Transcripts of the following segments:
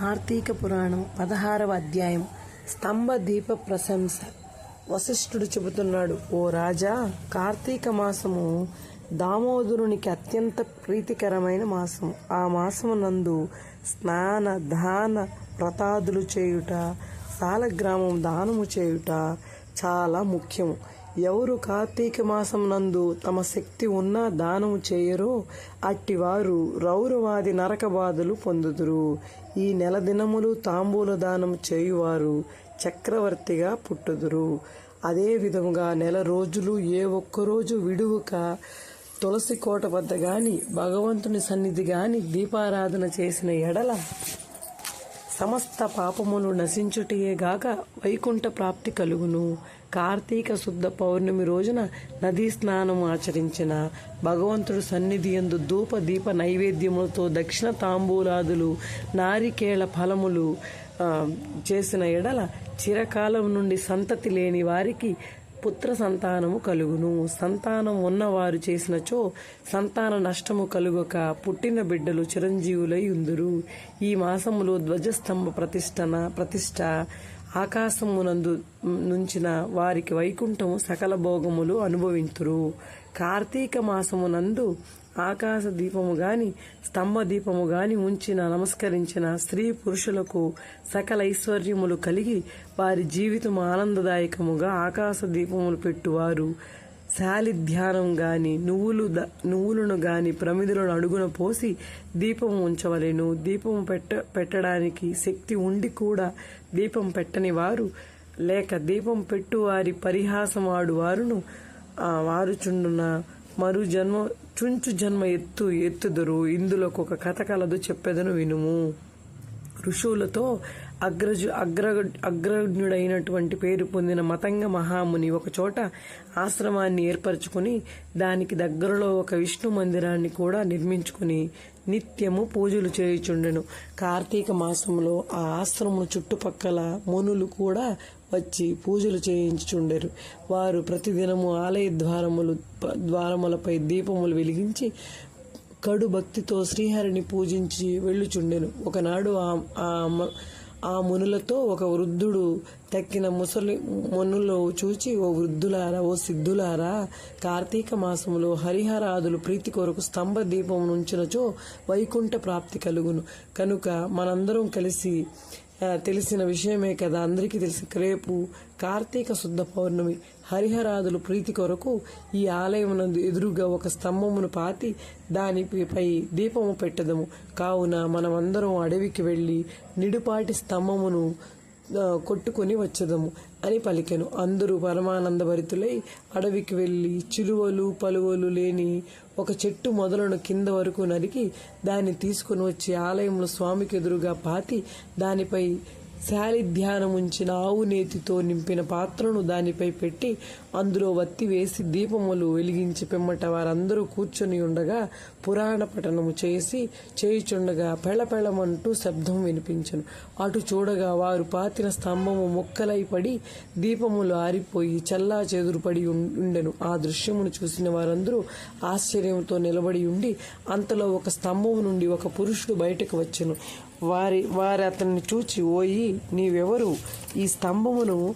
కార్తీక పురాణం పదహారవ అధ్యాయం. స్తంభ దీప ప్రశంస. వశిష్ఠుడు చెబుతున్నాడు ఓ రాజా కార్తీక మాసము దామోదరునికి అత్యంత ప్రీతికరమైన మాసము. ఆ మాసము నందు స్నాన దాన వ్రతాదులు చేయుట సాలగ్రామం దానము చేయుట చాలా ముఖ్యము. ఎవరు కార్తీక మాసం నందు తమ శక్తి ఉన్నా దానము చేయరో అట్టివారు రౌరవాది నరకబాధలు పొందుదురు. ఈ నెల దినములు తాంబూల దానం చేయువారు చక్రవర్తిగా పుట్టుదురు. అదే విధముగా నెల రోజులు ఏ ఒక్కరోజు విడువుక తులసి కోట వద్ద గాని భగవంతుని సన్నిధి గాని దీపారాధన చేసిన ఎడల సమస్త పాపములు నశించుటయే గాక వైకుంఠ ప్రాప్తి కలుగును. కార్తీక శుద్ధ పౌర్ణమి రోజున నదీ స్నానం ఆచరించిన భగవంతుడు సన్నిధి ఎందు ధూప దీప నైవేద్యములతో దక్షిణ తాంబూలాదులు నారికేళ ఫలములు చేసిన ఎడల చిరకాలం నుండి సంతతి లేని వారికి పుత్ర సంతానము కలుగును. సంతానం ఉన్నవారు చేసినచో సంతాన నష్టము కలుగక పుట్టిన బిడ్డలు చిరంజీవులై ఉందురు. ఈ మాసములో ధ్వజస్తంభ ప్రతిష్టన ప్రతిష్ట ఆకాశమునందు నుంచిన వారికి వైకుంఠము సకల భోగములు అనుభవింతురు. కార్తీక మాసమునందు ఆకాశ దీపము గాని స్తంభ దీపము గాని ఉంచిన నమస్కరించిన స్త్రీ పురుషులకు సకల ఐశ్వర్యములు కలిగి వారి జీవితం ఆనందదాయకముగా ఆకాశ దీపములు పెట్టువారు. శాలిధ్యానం గాని నువ్వులు నువ్వులను గాని ప్రమిదలను అడుగున పోసి దీపం ఉంచవలెను. దీపం పెట్ట పెట్టడానికి శక్తి ఉండి కూడా దీపం పెట్టని వారు లేక దీపం పెట్టు వారి పరిహాసమాడు వారును ఆ వారుచుండున మరు జన్మ చుంచు జన్మ ఎత్తు ఎత్తుదురు. ఇందులో ఒక కథ కలదు చెప్పెదను వినుము. ఋషులతో అగ్రజు అగ్ర అగ్రజ్ఞుడైనటువంటి పేరు పొందిన మతంగ మహాముని ఒక చోట ఆశ్రమాన్ని ఏర్పరచుకుని దానికి దగ్గరలో ఒక విష్ణు మందిరాన్ని కూడా నిర్మించుకుని నిత్యము పూజలు చేయుచుండెను. కార్తీక మాసంలో ఆ ఆశ్రమం చుట్టుపక్కల మునులు కూడా వచ్చి పూజలు చేయించుచుండెరు. వారు ప్రతిదినము ఆలయ ద్వారములు ద్వారములపై దీపములు వెలిగించి కడు భక్తితో శ్రీహరిని పూజించి వెళ్ళుచుండెను. ఒకనాడు ఆ ఆ మునులతో ఒక వృద్ధుడు తక్కిన ముసలి మునులు చూచి ఓ వృద్ధులారా ఓ సిద్ధులారా కార్తీక మాసములో హరిహరాదులు ప్రీతి కొరకు స్తంభ దీపం నుంచినచో వైకుంఠ ప్రాప్తి కలుగును. కనుక మనందరం కలిసి తెలిసిన విషయమే కదా అందరికీ తెలిసి రేపు కార్తీక శుద్ధ పౌర్ణమి. హరిహరాదులు ప్రీతి కొరకు ఈ ఆలయమునందు ఎదురుగా ఒక స్తంభమును పాతి దానిపై దీపము పెట్టదము. కావున మనమందరం అడవికి వెళ్ళి నిడుపాటి స్తంభమును కొట్టుకొని వచ్చదము అని పలికెను. అందరూ పరమానందభరితులై అడవికి వెళ్ళి చిలువలు పలువలు లేని ఒక చెట్టు మొదలను కింద వరకు నరికి దాన్ని తీసుకుని వచ్చి ఆలయంలో స్వామికి ఎదురుగా పాతి దానిపై శాలిధ్యానముంచిన ఆవు నేతితో నింపిన పాత్రను దానిపై పెట్టి అందులో వత్తి వేసి దీపములు వెలిగించి పిమ్మట వారందరూ కూర్చొని ఉండగా పురాణ పఠనము చేసి చేయుచుండగా పెళపెళమంటూ శబ్దం వినిపించను. అటు చూడగా వారు పాతిన స్తంభము ముక్కలై పడి దీపములు ఆరిపోయి చల్లా చెదురుపడి ఉండెను. ఆ దృశ్యమును చూసిన వారందరూ ఆశ్చర్యంతో నిలబడి ఉండి అంతలో ఒక స్తంభము నుండి ఒక పురుషుడు బయటకు వచ్చెను. వారి వారి అతన్ని చూచి ఓయి నీవెవరు? ఈ స్తంభమును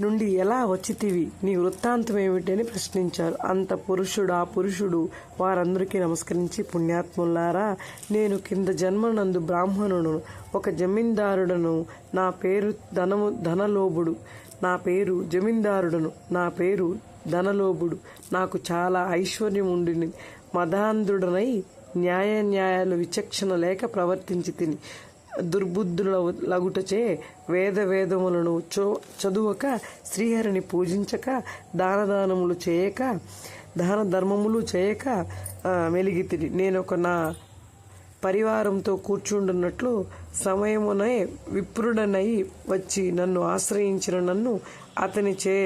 నుండి ఎలా వచ్చితివి? నీ వృత్తాంతం ఏమిటని ప్రశ్నించారు. అంత పురుషుడు ఆ పురుషుడు. వారందరికీ నమస్కరించి పుణ్యాత్ములారా నేను కింద జన్మనందు బ్రాహ్మణును ఒక జమీందారుడను నా పేరు ధనము ధనలోభుడు. నా పేరు జమీందారుడను నా పేరు ధనలోభుడు. నాకు చాలా ఐశ్వర్యం ఉండి మదాంధుడనై న్యాయ న్యాయాలు విచక్షణ లేక ప్రవర్తించి తిని దుర్బుద్ధుల లగుటచే వేద వేదములను చో చదువక శ్రీహరిని పూజించక దాన దానములు చేయక దాన ధర్మములు చేయక మెలిగితిని నేను ఒక నా పరివారంతో కూర్చుండున్నట్లు సమయమునై విప్రుడనై వచ్చి నన్ను ఆశ్రయించిన నన్ను అతని చే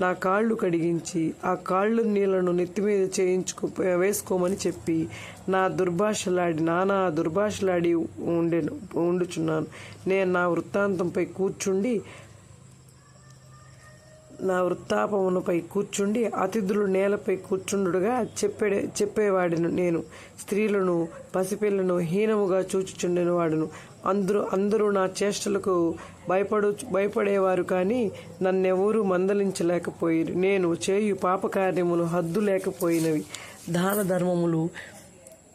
నా కాళ్ళు కడిగించి ఆ కాళ్ళు నీళ్ళను నెత్తి మీద చేయించుకు వేసుకోమని చెప్పి నా దుర్భాషలాడి నానా దుర్భాషలాడి ఉండెను ఉండుచున్నాను. నేను నా వృత్తాంతంపై కూర్చుండి నా వృత్తాపమునపై కూర్చుండి అతిథులు నేలపై కూర్చుండుగా చెప్పే చెప్పేవాడిను నేను. స్త్రీలను పసిపిల్లను హీనముగా చూచుచుండెను వాడును. అందరూ అందరూ నా చేష్టలకు భయపడు భయపడేవారు కానీ నన్నెవరూ మందలించలేకపోయారు. నేను చేయు పాపకార్యములు హద్దు లేకపోయినవి. దాన ధర్మములు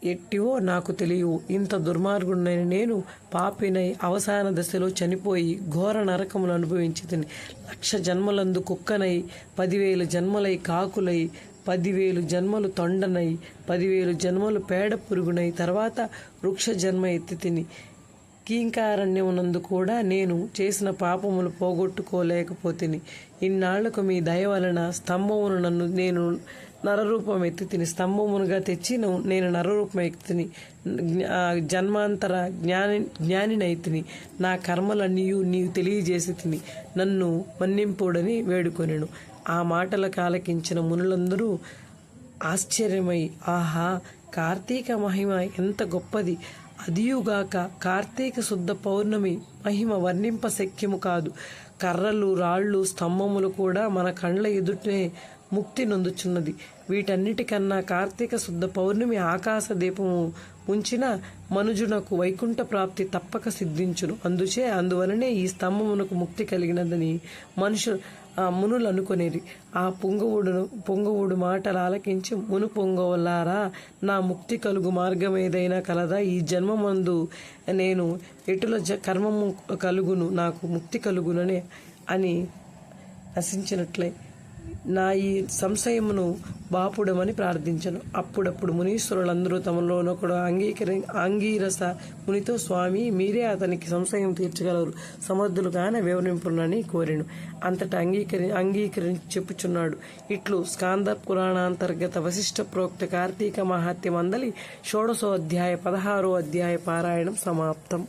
ఎట్టివో నాకు తెలియవు. ఇంత దుర్మార్గుడైన నేను పాపినై అవసాన దశలో చనిపోయి ఘోర నరకములు అనుభవించి తిని లక్ష జన్మలందు కుక్కనై పదివేల జన్మలై కాకులై పదివేలు జన్మలు తొండనై పదివేలు జన్మలు పేడ పురుగునై తర్వాత వృక్ష జన్మ ఎత్తి తిని కీంకారణ్యమునందు కూడా నేను చేసిన పాపములు పోగొట్టుకోలేకపోతిని. ఇన్నాళ్ళకు మీ దయ వలన స్తంభమును నన్ను నేను నరరూపం ఎత్తి తిని స్తంభమునుగా తెచ్చి నేను నరరూపం ఎత్తిని జన్మాంతర జ్ఞాని జ్ఞానినైతిని. నా కర్మలన్నీ నీవు తెలియజేసి తిని నన్ను మన్నింపుడని వేడుకొనెను. ఆ మాటల కాలకించిన మునులందరూ ఆశ్చర్యమై ఆహా కార్తీక మహిమ ఎంత గొప్పది! అదియుగాక కార్తీక శుద్ధ పౌర్ణమి మహిమ వర్ణింప శక్యము కాదు. కర్రలు రాళ్ళు స్తంభములు కూడా మన కండ్ల ఎదుటే ముక్తి నొందుచున్నది. వీటన్నిటికన్నా కార్తీక శుద్ధ పౌర్ణమి ఆకాశ దీపము ఉంచిన మనుజునకు వైకుంఠ ప్రాప్తి తప్పక సిద్ధించును. అందుచే అందువలనే ఈ స్తంభమునకు ముక్తి కలిగినదని మనుషులు మునులు అనుకునేది ఆ పొంగవుడును పొంగవుడు మాటలు ఆలకించి మును పొంగవులారా నా ముక్తి కలుగు మార్గం ఏదైనా కలదా ఈ జన్మమందు నేను ఎటుల జ కర్మము కలుగును నాకు ముక్తి కలుగుననే అని నశించినట్లే. నా ఈ సంశయమును బాపుడమని ప్రార్థించను. అప్పుడప్పుడు మునీశ్వరులందరూ తమలోనొకడు అంగీకరి అంగీరస మునితో స్వామి మీరే అతనికి సంశయం తీర్చగలరు. సమర్థులు కాన వివరింపునని కోరాను. అంతటా అంగీకరి అంగీకరించి చెప్పుచున్నాడు. ఇట్లు స్కాంద పురాణాంతర్గత వశిష్ఠ ప్రోక్త కార్తీక మహాత్యం అందలి షోడశో అధ్యాయ పదహారో అధ్యాయ పారాయణం సమాప్తం.